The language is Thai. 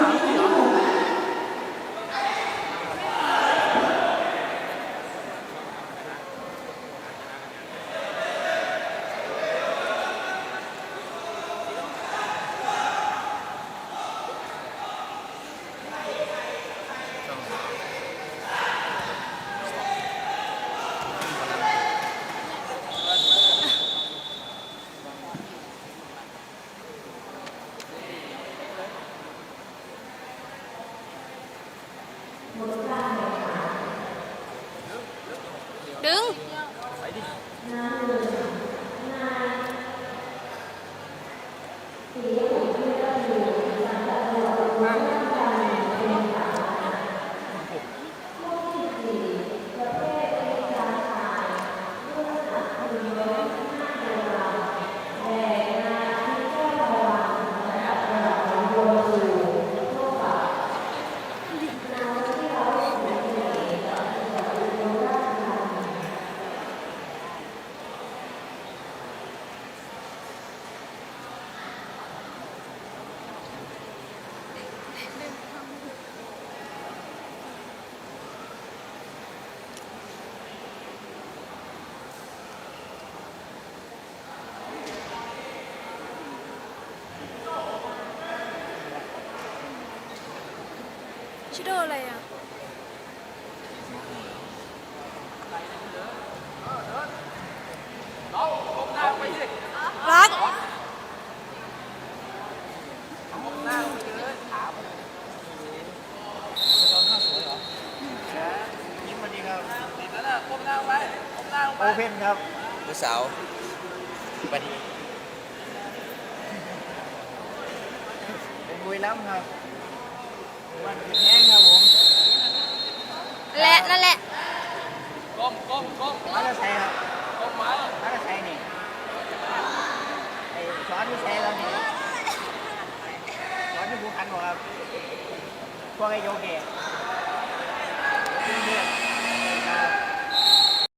huh? ดึ ชิโดอะไรอะน้องก้มหน้าไปดิรักก้มหน้าไปเลยถามตอนหน้าสวยเหรอยิ้มมาดีครับ ติดแล้วนะก้มหน้าไปก้มหน้าไปโอเพนครับ ผู้สาวบัดนี้เป็นบุยล้ำครับ วันเป็นแห้งครับผมและนั่นแหละก้มก้มก้มมาจะใช้ครับก้มมามาจะใช้นี่ไอ้ช้อนที่ใช้แล้วนี่ช้อนที่ภูคันบอกครับพวกไอ้โยเกะ